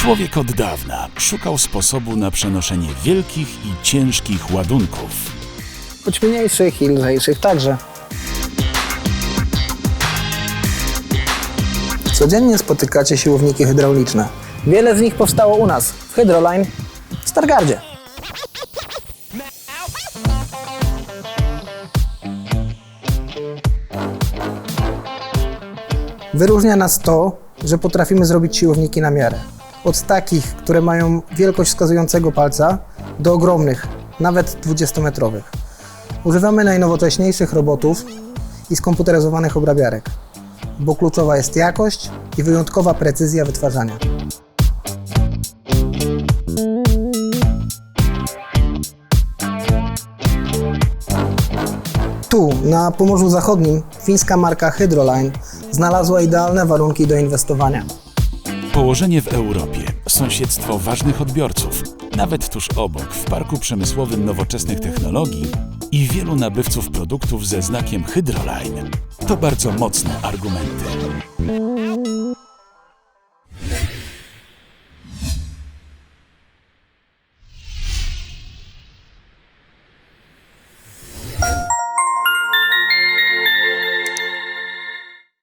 Człowiek od dawna szukał sposobu na przenoszenie wielkich i ciężkich ładunków. choć mniejszych i lżejszych także. Codziennie spotykacie siłowniki hydrauliczne. Wiele z nich powstało u nas, w Hydroline, w Stargardzie. Wyróżnia nas to, że potrafimy zrobić siłowniki na miarę. Od takich, które mają wielkość wskazującego palca, do ogromnych, nawet 20-metrowych. Używamy najnowocześniejszych robotów i skomputeryzowanych obrabiarek, bo kluczowa jest jakość i wyjątkowa precyzja wytwarzania. Tu, na Pomorzu Zachodnim, fińska marka Hydroline znalazła idealne warunki do inwestowania. Położenie w Europie, sąsiedztwo ważnych odbiorców, nawet tuż obok, w parku przemysłowym nowoczesnych technologii i wielu nabywców produktów ze znakiem Hydroline. To bardzo mocne argumenty.